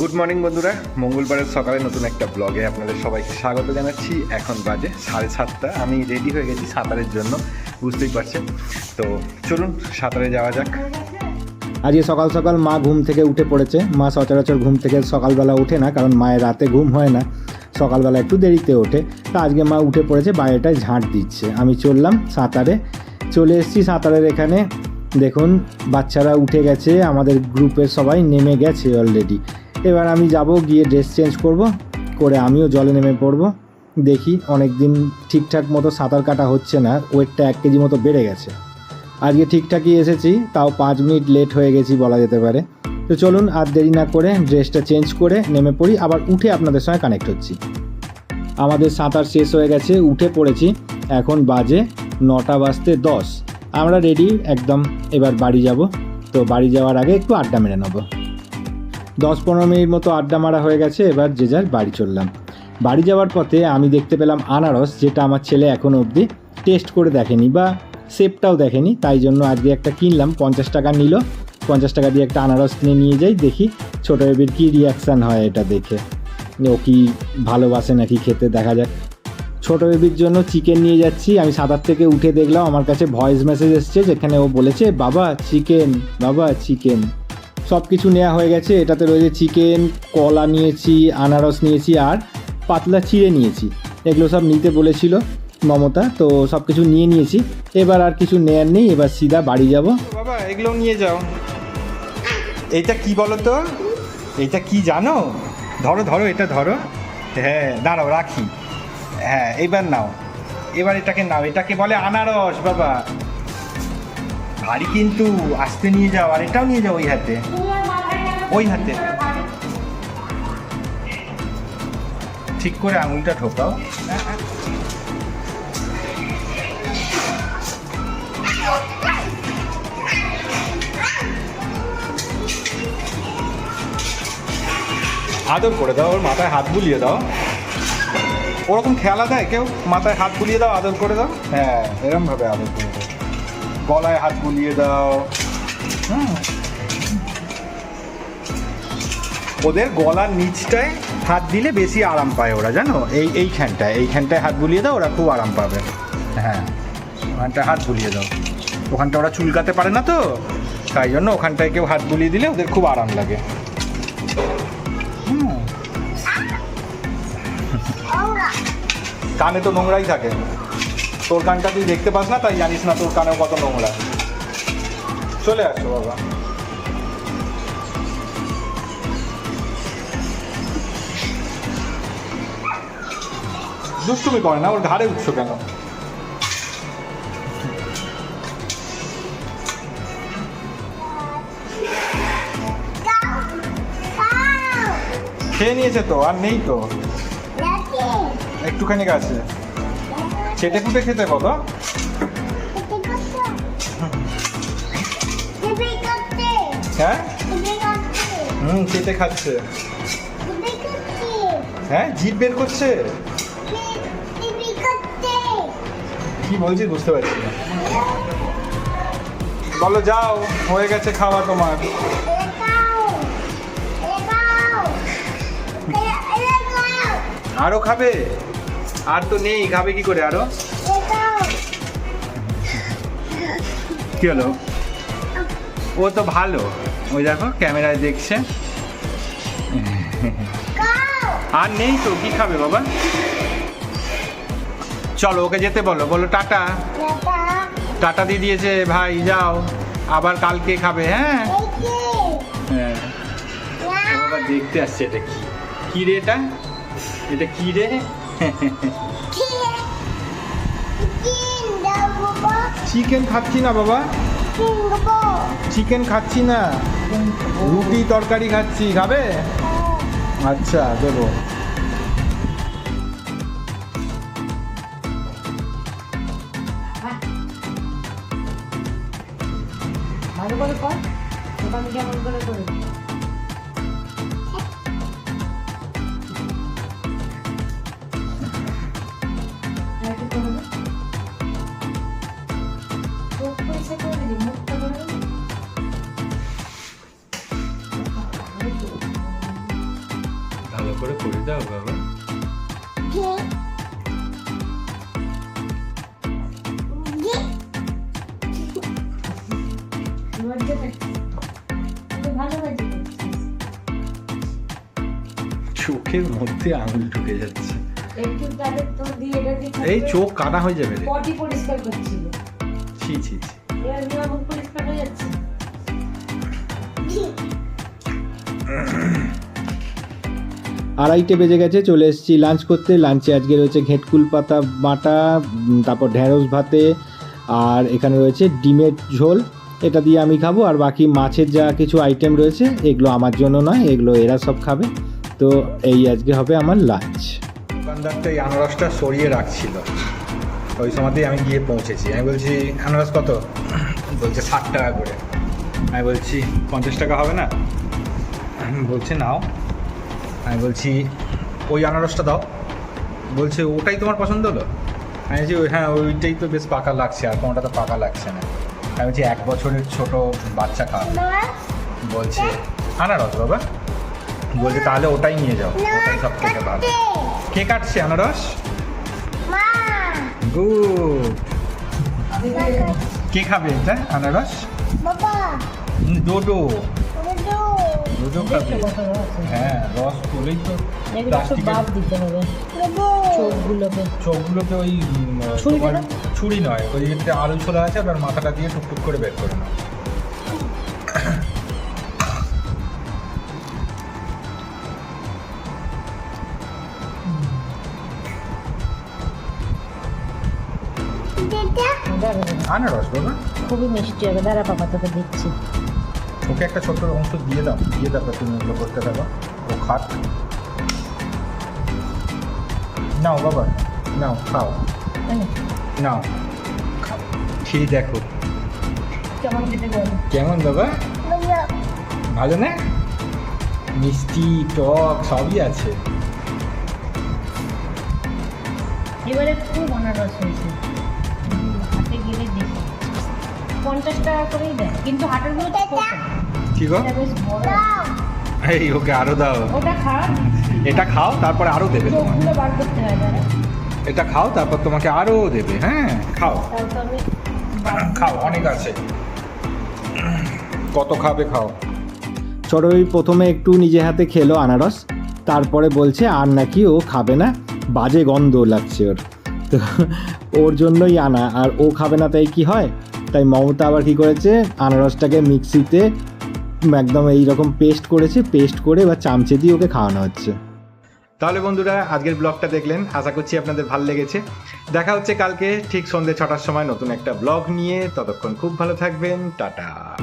Good morning বন্ধুরা। মঙ্গলবারের সকালে নতুন একটা ব্লগে আপনাদের সবাইকে স্বাগত জানাচ্ছি। এখন বাজে সাড়ে সাতটা। আমি রেডি হয়ে গেছি সাঁতারের জন্য, বুঝতেই পারছেন? তো চলুন সাঁতারে যাওয়া যাক। আজকে সকাল সকাল মা ঘুম থেকে উঠে পড়েছে। মা সচরাচর ঘুম থেকে সকালবেলা ওঠে না, কারণ মায়ের রাতে ঘুম হয় না। সকালবেলা একটু দেরিতে ওঠে। তা আজকে মা উঠে পড়েছে, বাইরেটায় ঝাঁট দিচ্ছে। আমি চললাম সাঁতারে। চলে এসেছি সাঁতারের এখানে। দেখুন, বাচ্চারা উঠে গেছে। আমাদের গ্রুপের সবাই নেমে গেছে অলরেডি এবার আমি যাব, গিয়ে ড্রেস চেঞ্জ করব, করে আমিও জলে নেমে পড়ব। দেখি অনেক দিন ঠিকঠাক মতো সাঁতার কাটা হচ্ছে না, ওয়েটটা এক কেজি মতো বেড়ে গেছে। আজকে ঠিকঠাকই এসেছি, তাও পাঁচ মিনিট লেট হয়ে গেছি বলা যেতে পারে। তো চলুন, আর দেরি না করে ড্রেসটা চেঞ্জ করে নেমে পড়ি, আবার উঠে আপনাদের সঙ্গে কানেক্ট হচ্ছি। আমাদের সাঁতার শেষ হয়ে গেছে, উঠে পড়েছি, এখন বাজে নটা বাজতে দশ। আমরা রেডি একদম এবার বাড়ি যাব। তো বাড়ি যাওয়ার আগে একটু আড্ডা মেরে নেব। দশ পনেরো মিনিট মতো আড্ডা মারা হয়ে গেছে, এবার যে যার বাড়ি চললাম। বাড়ি যাওয়ার পথে আমি দেখতে পেলাম আনারস, যেটা আমার ছেলে এখন অবধি টেস্ট করে দেখেনি বা শেপটাও দেখেনি, তাই জন্য আজকে একটা কিনলাম, পঞ্চাশ টাকা নিল। পঞ্চাশ টাকা দিয়ে একটা আনারস কিনে নিয়ে যাই, দেখি ছোটো বেবির কী রিয়াকশান হয় এটা দেখে। ও কি ভালোবাসে নাকি খেতে, দেখা যাক। ছোটো বেবির জন্য চিকেন নিয়ে যাচ্ছি, আমি সাঁতার থেকে উঠে দেখলাম, আমার কাছে ভয়েস মেসেজ এসছে, যেখানে ও বলেছে, বাবা চিকেন বাবা চিকেন সব কিছু নেওয়া হয়ে গেছে। এটাতে রয়েছে চিকেন কলা নিয়েছি, আনারস নিয়েছি আর পাতলা চিড়ে নিয়েছি। এগুলো সব নিতে বলেছিল মমতা, তো সব কিছু নিয়ে নিয়েছি। এবার আর কিছু নেয়ার নেই, এবার সিধা বাড়ি যাব। বাবা এগুলো নিয়ে যাও। এইটা কি বলো তো এইটা কি জানো? ধরো ধরো, এটা ধরো। হ্যাঁ দাঁড়াও, রাখি। হ্যাঁ এবার নাও। এবার এটাকে নাও, এটাকে বলে আনারস, বাবা। ভারী কিন্তু আসতে নিয়ে যাও, আর এটাও নিয়ে যাও ওই হাতে। ওই হাতে। ঠিক করে আঙুলটা ঠোকাও। আদর করে দাও, ওর মাথায় হাত বুলিয়ে দাও। ওরকম খেলা দেয় কেউ মাথায় হাত বুলিয়ে দাও, আদর করে দাও? হ্যাঁ এরম ভাবে আদর করে দাও। গলায় হাত বুলিয়ে দাও। ওদের গলার নিচটায় হাত দিলে বেশি আরাম পায় ওরা, জানো? এই এইখানটায় এইখানটায় হাত বুলিয়ে দাও, ওরা খুব আরাম পাবে। হ্যাঁ ওখানটায় হাত বুলিয়ে দাও। ওখানটা ওরা চুলকাতে পারে না তো, তাই জন্য ওখানটায় কেউ হাত বুলিয়ে দিলে ওদের খুব আরাম লাগে। কানে তো নোংরাই থাকে। তোর কানটা তুই দেখতে পাস না তাই জানিস না তোর কানেও কত নোংরা। চলে আসো বাবা। দুষ্টুমি করে না ওর ঘাড়ে উঠছো কেন? খেয়ে নিয়েছে তো আর নেই তো। একটুখানি আছে চেটে কুটে খেতে বলো? হ্যাঁ? হুম চেটে খাচ্ছে। হ্যাঁ জিভ বের করছে? কি বলছিস বুঝতে পারছি না। বলো, যাও, হয়ে গেছে খাওয়া তোমার। আরও খাবে? আর তো নেই খাবে কি করে আরও? কি হলো? ও তো ভালো। ওই দেখো ক্যামেরায় দেখছে। আর নেই তো কি খাবে বাবা? চলো ওকে যেতে বলো। বলো টাটা। টাটা। দিয়ে দিয়েছে ভাই যাও। আবার কালকে খাবে হ্যাঁ? হ্যাঁ। দেখতে আসছে এটা কি? কি রে এটা? এটা কি রে? চিকেন খাচ্ছি না, বাবা। চিকেন খাচ্ছি না। রুটি তরকারি খাচ্ছি, খাবে? আচ্ছা দেবো। ভালো করে কর কেমন করে করে? করে দাও বাবা। চোখের মধ্যে আঙুল ঢুকে যাচ্ছে। এই চোখ কানা হয়ে যাবে রে। পটি পরিষ্কার করছিল ছি ছি ছি পরিষ্কার হয়ে যাচ্ছে। আড়াইটে বেজে গেছে, চলে এসেছি লাঞ্চ করতে। লাঞ্চে আজকে রয়েছে ঘেটকুল পাতা বাটা তারপর ঢ্যাঁড়স ভাতে, আর এখানে রয়েছে ডিমের ঝোল। এটা দিয়ে আমি খাব, আর বাকি মাছের যা কিছু আইটেম রয়েছে, এগুলো আমার জন্য নয়, এগুলো এরা সব খাবে। তো এই আজকে হবে আমার লাঞ্চ দোকানদার তো এই আনারসটা সরিয়ে রাখছিল। ওই সময়তেই আমি গিয়ে পৌঁছেছি। আমি বলছি, আনারস কত? বলছে, ষাট টাকা করে। আমি বলছি, পঞ্চাশ টাকা হবে না? বলছে, নাও। আমি বলছি ওই আনারসটা দাও। বলছে ওটাই তোমার পছন্দ হলো? আমি বলছি "ওই- হ্যাঁ ওইটাই তো বেশ পাকা লাগছে আর কোনোটা তো পাকা লাগছে না। আমি বলছি এক বছরের ছোট বাচ্চা খাওয়া বলছে আনারস বাবা। বলছে তাহলে ওটাই নিয়ে যাও ওটাই সব থেকে ভালো। কে কাটছে আনারস? গুড। কে খাবে এটা আনারস? ডোডো। খাবে। হ্যাঁ রস তো প্লাস্টিকের দিতে হবে। চোখগুলোকে চোখগুলোকে ওই ছুরি নয় ওই একটা আলু ছোলা আছে মাথাটা দিয়ে টুকটুক করে বের করে নাও। আনারস বাবা। খুবই মিষ্টি হবে দাঁড়া বাবা তোকে দিচ্ছি। ওকে একটা ছোট্ট অংশ দিয়ে দাও দিয়ে তারপর তুমি ওগুলো করতে থাকো। ও খাক। নাও বাবা নাও খাও। নাও। খাও। খেয়ে দেখো। কেমন খেতে কেমন বাবা? ভালো না? মিষ্টি টক সবই আছে। এবারে খুব আনারস হয়েছে। পঞ্চাশ টাকা করেই দেয় কিন্তু হাটেরগুলো কি গো? এই ওকে আরও দাও। ওটা খাওয়া এটা খাও তারপর আরও দেবে তোমাকে। বার করতে হয় এটা খাও তারপর তোমাকে আরও দেবে হ্যাঁ? খাও। খাও অনেক আছে। কত খাবে খাও। চড়ই প্রথমে একটু নিজে হাতে খেলো আনারস। তারপরে বলছে আর নাকি ও খাবে না। বাজে গন্ধ লাগছে ওর। তো ওর জন্যই আনা আর ও খাবে না তাই কি হয়? তাই মমতা আবার কি করেছে? আনারসটাকে মিক্সিতে একদম এইরকম পেস্ট করেছে, পেস্ট করে বা চামচে দিয়ে ওকে খাওয়ানো হচ্ছে। তাহলে বন্ধুরা, আজকের ব্লগটা দেখলেন। আশা করছি আপনাদের ভালো লেগেছে। দেখা হচ্ছে কালকে ঠিক সন্ধ্যে ছটার সময় নতুন একটা ব্লগ নিয়ে। ততক্ষণ খুব ভালো থাকবেন। টাটা।